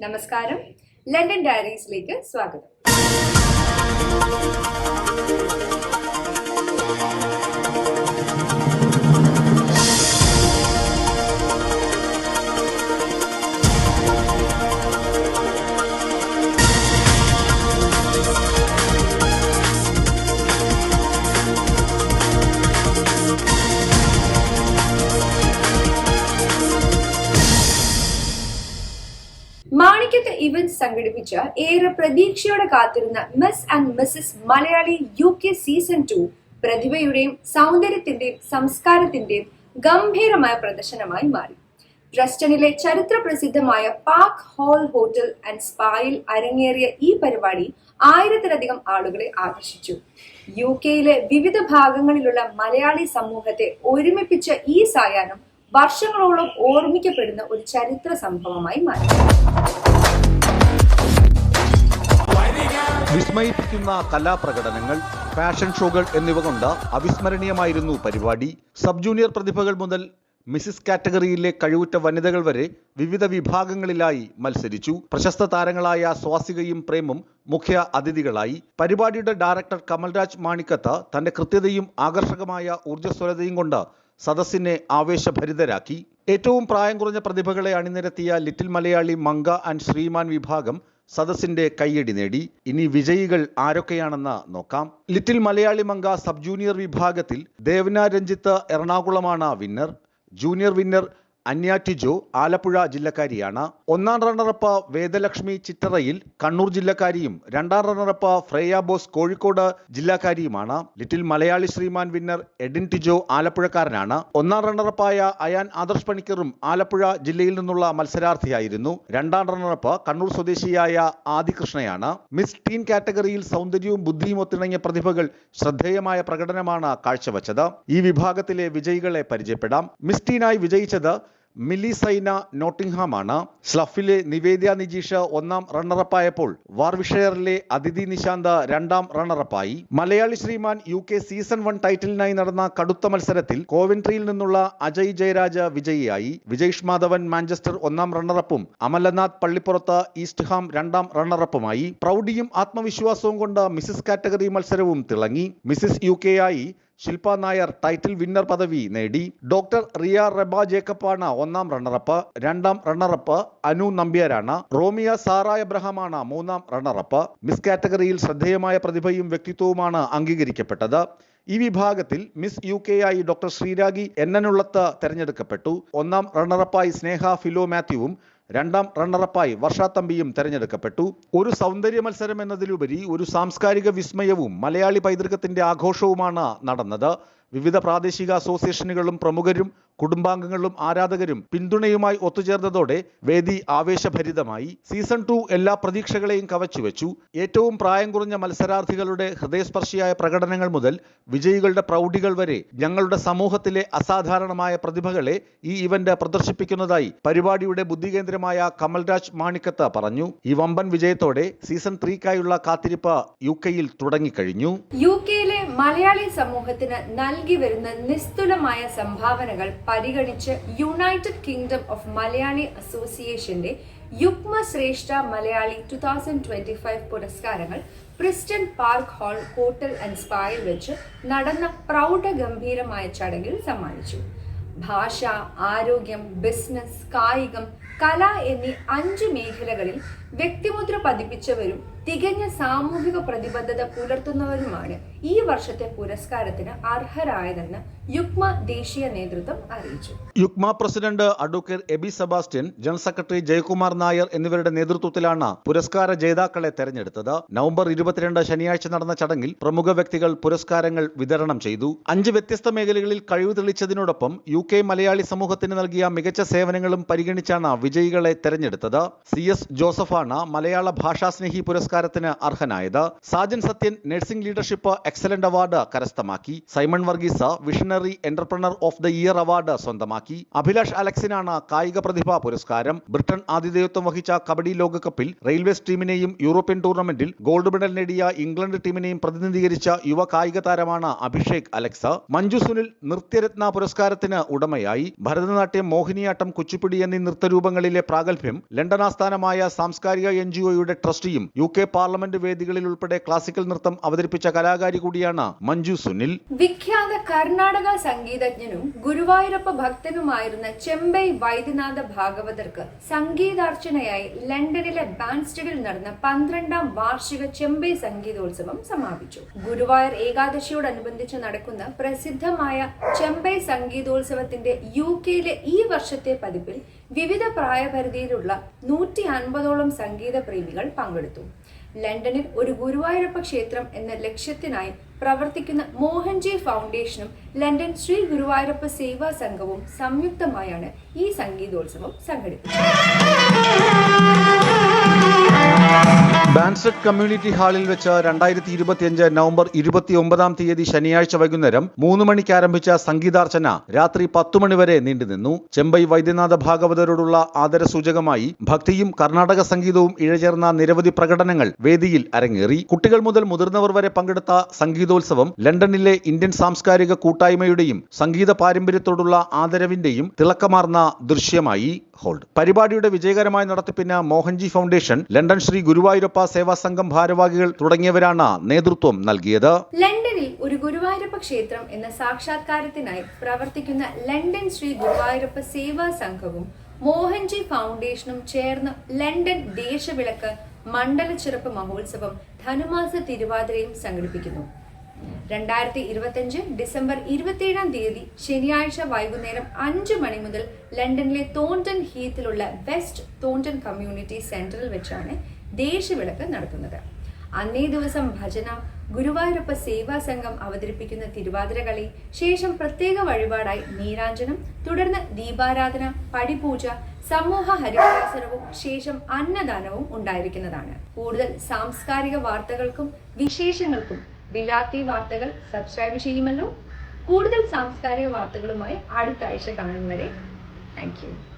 നമസ്കാരം. ലണ്ടൻ ഡയറീസിലേക്ക് സ്വാഗതം. മാണിക്കത്ത് ഇവന്റ് സംഘടിപ്പിച്ച് ഏറെ പ്രതീക്ഷയോടെ കാത്തിരുന്ന miss and Mrs Malayali U K season two പ്രതിഭയുടെയും സൗന്ദര്യത്തിന്റെയും സംസ്കാരത്തിന്റെയും ഗംഭീരമായ പ്രദർശനമായി മാറി. ഡ്രസ്റ്റണിലെ ചരിത്ര പ്രസിദ്ധമായ പാർക്ക് ഹോൾ ഹോട്ടൽ ആൻഡ് സ്പായിൽ അരങ്ങേറിയ ഈ പരിപാടി ആയിരത്തിലധികം ആളുകളെ ആകർഷിച്ചു. യു കെയിലെ വിവിധ ഭാഗങ്ങളിലുള്ള മലയാളി സമൂഹത്തെ ഒരുമിപ്പിച്ച ഈ സായാഹ്നം വർഷങ്ങളോളം ഓർമ്മിക്കപ്പെടുന്ന ഒരു ചരിത്ര സംഭവമായി മാറി. വിസ്മയിപ്പിക്കുന്ന കലാപ്രകടനങ്ങൾ ഫാഷൻ ഷോകൾ എന്നിവ കൊണ്ട് അവിസ്മരണീയമായിരുന്നു പരിപാടി. സബ് ജൂനിയർ പ്രതിഭകൾ മുതൽ മിസിസ് കാറ്റഗറിയിലെ കഴിവുറ്റ വനിതകൾ വരെ വിവിധ വിഭാഗങ്ങളിലായി മത്സരിച്ചു. പ്രശസ്ത താരങ്ങളായ സ്വാസികയും പ്രേമും മുഖ്യ അതിഥികളായി. പരിപാടിയുടെ ഡയറക്ടർ കമൽരാജ് മാണിക്കത്ത് തന്റെ കൃത്യതയും ആകർഷകമായ ഊർജസ്വലതയും കൊണ്ട് സദസ്സിനെ ആവേശഭരിതരാക്കി. ഏറ്റവും പ്രായം കുറഞ്ഞ പ്രതിഭകളെ അണിനിരത്തിയ ലിറ്റിൽ മലയാളി മങ്ക ആൻഡ് ശ്രീമാൻ വിഭാഗം സദസ്സിന്റെ കയ്യടി നേടി. ഇനി വിജയികൾ ആരൊക്കെയാണെന്ന് നോക്കാം. Little Malayali Manka sub junior വിഭാഗത്തിൽ Devana Ranjith എറണാകുളമാണ് winner. Junior winner Anya Tijo Alappuzha ജില്ലക്കാരിയാണ്. ഒന്നാം റണ്ണറപ്പ് വേദലക്ഷ്മി ചിറ്ററയിൽ കണ്ണൂർ ജില്ലക്കാരിയും രണ്ടാം runner up Freya Bose Kozhikode ജില്ലക്കാരിയുമാണ്. Little Malayali Shriman winner Edin Tijo ആലപ്പുഴക്കാരനാണ്. ഒന്നാം റണ്ണറപ്പായ അയാൻ ആദർശ് പണിക്കറും ആലപ്പുഴ ജില്ലയിൽ നിന്നുള്ള മത്സരാർത്ഥിയായിരുന്നു. രണ്ടാം റണ്ണറപ്പ് കണ്ണൂർ സ്വദേശിയായ ആദികൃഷ്ണയാണ്. മിസ് ടീൻ കാറ്റഗറിയിൽ സൗന്ദര്യവും ബുദ്ധിയും ഒത്തിണങ്ങിയ പ്രതിഭകൾ ശ്രദ്ധേയമായ പ്രകടനമാണ് കാഴ്ചവെച്ചത്. ഈ വിഭാഗത്തിലെ വിജയികളെ പരിചയപ്പെടാം. മിസ് ടീനായി വിജയിച്ചത് മില്ലി നോട്ടിംഗ്ഹാമാണ് സ്ലഫിലെ നിവേദ്യ നിജീഷ് ഒന്നാം റണ്ണറപ്പായപ്പോൾ വാർവിഷയറിലെ അതിഥി നിശാന്ത് രണ്ടാം റണ്ണറപ്പായി. Malayali Sreeman U K season one ടൈറ്റിലിനായി നടന്ന കടുത്ത മത്സരത്തിൽ കോവൻട്രിയിൽ നിന്നുള്ള അജയ് ജയരാജ വിജയിയായി. വിജയ്ഷ് മാധവൻ മാഞ്ചസ്റ്റർ ഒന്നാം റണ്ണറപ്പും അമലനാഥ് പള്ളിപ്പുറത്ത് ഈസ്റ്റ് ഹാം രണ്ടാം റണ്ണറപ്പുമായി. പ്രൗഢിയും ആത്മവിശ്വാസവും കൊണ്ട് മിസിസ് കാറ്റഗറി മത്സരവും തിളങ്ങി. മിസിസ് യു കെ ആയി ശില്പ നായർ ടൈറ്റിൽ വിന്നർ പദവി നേടി. ഡോക്ടർ റിയ റെബ ജേക്കബാണ് ഒന്നാം റണ്ണറപ്പ് രണ്ടാം റണ്ണറപ്പ് അനു നമ്പ്യാരാണ്. റോമിയ സാറ എബ്രഹാമാണ് മൂന്നാം റണ്ണറപ്പ് മിസ് കാറ്റഗറിയിൽ ശ്രദ്ധേയമായ പ്രതിഭയും വ്യക്തിത്വവുമാണ് അംഗീകരിക്കപ്പെട്ടത്. ഈ വിഭാഗത്തിൽ മിസ് യു കെ ആയി ഡോക്ടർ ശ്രീരാഗി എന്നനുള്ളത്ത് തെരഞ്ഞെടുക്കപ്പെട്ടു. ഒന്നാം റണ്ണറപ്പായി സ്നേഹ ഫിലോ മാത്യുവും രണ്ടാം റണ്ണറപ്പായി വർഷാത്തമ്പിയും തെരഞ്ഞെടുക്കപ്പെട്ടു. ഒരു സൗന്ദര്യ മത്സരം എന്നതിലുപരി ഒരു സാംസ്കാരിക വിസ്മയവും മലയാളി പൈതൃകത്തിന്റെ ആഘോഷവുമാണ് നടന്നത്. വിവിധ പ്രാദേശിക അസോസിയേഷനുകളും പ്രമുഖരും കുടുംബാംഗങ്ങളും ആരാധകരും പിന്തുണയുമായി ഒത്തുചേർന്നതോടെ വേദി ആവേശഭരിതമായി. സീസൺ ടു എല്ലാ പ്രതീക്ഷകളെയും കവച്ചുവെച്ചു. ഏറ്റവും പ്രായം കുറഞ്ഞ മത്സരാർത്ഥികളുടെ ഹൃദയസ്പർശിയായ പ്രകടനങ്ങൾ മുതൽ വിജയികളുടെ പ്രൗഢികൾ വരെ ഞങ്ങളുടെ സമൂഹത്തിലെ അസാധാരണമായ പ്രതിഭകളെ ഈ ഇവന്റ് പ്രദർശിപ്പിക്കുന്നതായി പരിപാടിയുടെ ബുദ്ധികേന്ദ്രമായ കമൽരാജ് മാണിക്കത്ത് പറഞ്ഞു. ഈ വമ്പൻ വിജയത്തോടെ സീസൺ ത്രീക്കായുള്ള കാത്തിരിപ്പ് യു കെയിൽ തുടങ്ങിക്കഴിഞ്ഞു. യു കെയിലെ മലയാളി സമൂഹത്തിന് നൽകി വരുന്ന നിസ്തുലമായ സംഭാവനകൾ പരിഗണിച്ച് യുണൈറ്റഡ് കിങ്ഡം ഓഫ് മലയാളി അസോസിയേഷന്റെ Yugma Shreshta Malayali two thousand twenty five പുരസ്കാരങ്ങൾ Preston Park Hall Hotel and സ്പായിൽ വെച്ച് നടന്ന പ്രൗഢഗംഭീരമായ ചടങ്ങിൽ സമ്മാനിച്ചു. ഭാഷ ആരോഗ്യം ബിസിനസ് കായികം കല എന്നീ അഞ്ച് മേഖലകളിൽ വ്യക്തിമുദ്ര പതിപ്പിച്ചവരും തികഞ്ഞ സാമൂഹിക പ്രതിബദ്ധത പുലർത്തുന്നവരുമാണ് ഈ വർഷത്തെ പുരസ്കാരത്തിന് അർഹരായതെന്ന് യുക്മ ദേശീയ നേതൃത്വം അറിയിച്ചു. Yukma president advocate Aby Sebastian general secretary Jayakumar Nair എന്നിവരുടെ നേതൃത്വത്തിലാണ് പുരസ്കാര ജേതാക്കളെ തെരഞ്ഞെടുത്തത്. നവംബർ ഇരുപത്തിരണ്ട് ശനിയാഴ്ച നടന്ന ചടങ്ങിൽ പ്രമുഖ വ്യക്തികൾ പുരസ്കാരങ്ങൾ വിതരണം ചെയ്തു. അഞ്ച് വ്യത്യസ്ത മേഖലകളിൽ കഴിവ് തെളിച്ചതിനോടൊപ്പം യു കെ മലയാളി സമൂഹത്തിന് നൽകിയ മികച്ച സേവനങ്ങളും പരിഗണിച്ചാണ് വിജയികളെ തെരഞ്ഞെടുത്തത്. സി എസ് ജോസഫാണ് മലയാള ഭാഷാസ്നേഹി പുരസ്കാരം പുരസ്കാരത്തിന് അർഹനായത്. Sajan Sathyan nursing leadership excellent award കരസ്ഥമാക്കി. Simon Varghese visionary entrepreneur of the year award സ്വന്തമാക്കി. അഭിലാഷ് അലക്സിനാണ് കായിക പ്രതിഭാ പുരസ്കാരം. ബ്രിട്ടൻ ആതിഥേയത്വം വഹിച്ച കബഡി ലോകകപ്പിൽ റെയിൽവേ ടീമിനെയും യൂറോപ്യൻ ടൂർണമെന്റിൽ ഗോൾഡ് മെഡൽ നേടിയ ഇംഗ്ലണ്ട് ടീമിനെയും പ്രതിനിധീകരിച്ച യുവ കായിക താരമാണ് അഭിഷേക് അലക്സ. മഞ്ജു സുനിൽ നൃത്യരത്ന പുരസ്കാരത്തിന് ഉടമയായി. ഭരതനാട്യം മോഹിനിയാട്ടം കുച്ചിപ്പിടി എന്നീ നൃത്തരൂപങ്ങളിലെ പ്രാഗൽഭ്യം ലണ്ടൻ ആസ്ഥാനമായ സാംസ്കാരിക എൻ ട്രസ്റ്റിയും യു കെ പാർലമെന്റ് വേദികളിൽ ഉൾപ്പെടെ ക്ലാസിക്കൽ നൃത്തം അവതരിപ്പിച്ച കലാകാരി കൂടിയാണ് മഞ്ജു സുനിൽ. വിഖ്യാത കർണാടക സംഗീതജ്ഞനും ഗുരുവായൂരപ്പ ഭക്തനുമായിരുന്ന ചെമ്പൈ വൈദ്യനാഥ ഭാഗവതർക്ക് സംഗീതാർച്ചനയായി ലണ്ടനിലെ ബാൻസ്റ്റഡിൽ നടന്ന പന്ത്രണ്ടാം വാർഷിക ചെമ്പൈ സംഗീതോത്സവം സമാപിച്ചു. ഗുരുവായൂർ ഏകാദശിയോടനുബന്ധിച്ച് നടക്കുന്ന പ്രസിദ്ധമായ ചെമ്പൈ സംഗീതോത്സവത്തിന്റെ യു കെയിലെ ഈ വർഷത്തെ പതിപ്പിൽ വിവിധ പ്രായപരിധിയിലുള്ള നൂറ്റി അൻപതോളം സംഗീത പ്രേമികൾ പങ്കെടുത്തു. ലണ്ടനിൽ ഒരു ഗുരുവായൂരപ്പ ക്ഷേത്രം എന്ന ലക്ഷ്യത്തിനായി പ്രവർത്തിക്കുന്ന മോഹൻജി ഫൗണ്ടേഷനും ലണ്ടൻ ശ്രീ ഗുരുവായൂരപ്പ സേവാ സംഘവും സംയുക്തമായാണ് ഈ സംഗീതോത്സവം സംഘടിപ്പിച്ചത്. ബാൻസ്റ്റഡ് കമ്മ്യൂണിറ്റി ഹാളിൽ വെച്ച് രണ്ടായിരത്തി ഇരുപത്തിയഞ്ച് നവംബർ ഇരുപത്തി ഒമ്പതാം തീയതി ശനിയാഴ്ച വൈകുന്നേരം മൂന്ന് മണിക്ക് ആരംഭിച്ച സംഗീതാർച്ചന രാത്രി പത്തു മണിവരെ നീണ്ടുനിന്നു. ചെമ്പൈ വൈദ്യനാഥ ഭാഗവതരോടുള്ള ആദരസൂചകമായി ഭക്തിയും കർണാടക സംഗീതവും ഇഴചേർന്ന നിരവധി പ്രകടനങ്ങൾ വേദിയിൽ അരങ്ങേറി. കുട്ടികൾ മുതൽ മുതിർന്നവർ വരെ പങ്കെടുത്ത സംഗീതോത്സവം ലണ്ടനിലെ ഇന്ത്യൻ സാംസ്കാരിക കൂട്ടായ്മയുടെയും സംഗീത പാരമ്പര്യത്തോടുള്ള ആദരവിന്റെയും തിളക്കമാർന്ന ദൃശ്യമായി. ഹോൾഡ് പരിപാടിയുടെ വിജയകരമായ നടത്തിപ്പിന് മോഹൻജി ഫൗണ്ടേഷൻ ലണ്ടൻ ശ്രീ ഗുരുവായൂരപ്പ സേവാ സംഘം ഭാരവാഹികൾ തുടങ്ങിയവരാണ് നേതൃത്വം നൽകിയത്. ലണ്ടനിൽ ഒരു ഗുരുവായൂരപ്പ ക്ഷേത്രം എന്ന സാക്ഷാത്കാരത്തിനായി പ്രവർത്തിക്കുന്ന ലണ്ടൻ ശ്രീ ഗുരുവായൂരപ്പ സേവാ സംഘവും മോഹൻജി ഫൗണ്ടേഷനും ചേർന്ന് ലണ്ടൻ ദേശവിളക്ക് മണ്ഡലച്ചിറപ്പ് മഹോത്സവം ധനുമാസ തിരുവാതിരയും സംഘടിപ്പിക്കുന്നു. രണ്ടായിരത്തി ഇരുപത്തിയഞ്ച് ഡിസംബർ ഇരുപത്തിയേഴാം തീയതി ശനിയാഴ്ച വൈകുന്നേരം അഞ്ച് മണി മുതൽ ലണ്ടനിലെ തോണ്ടൻ ഹീത്തിലുള്ള വെസ്റ്റ് തോണ്ടൻ കമ്മ്യൂണിറ്റി സെന്ററിൽ വെച്ചാണ് ദേശവിളക്ക് നടത്തുന്നത് അന്നേ ദിവസം ഭജന ഗുരുവായൂരപ്പ സേവാ സംഘം അവതരിപ്പിക്കുന്ന തിരുവാതിരകളി ശേഷം പ്രത്യേക വഴിപാടായി നീരാഞ്ജനം തുടർന്ന് ദീപാരാധന പടിപൂജ സമൂഹ ഹരിപ്രാസനവും ശേഷം അന്നദാനവും ഉണ്ടായിരിക്കുന്നതാണ്. കൂടുതൽ സാംസ്കാരിക വാർത്തകൾക്കും വിശേഷങ്ങൾക്കും വിലാത്തി വാർത്തകൾ സബ്സ്ക്രൈബ് ചെയ്യുമല്ലോ. കൂടുതൽ സാംസ്കാരിക വാർത്തകളുമായി അടുത്ത ആഴ്ച കാണും വരെ. Thank you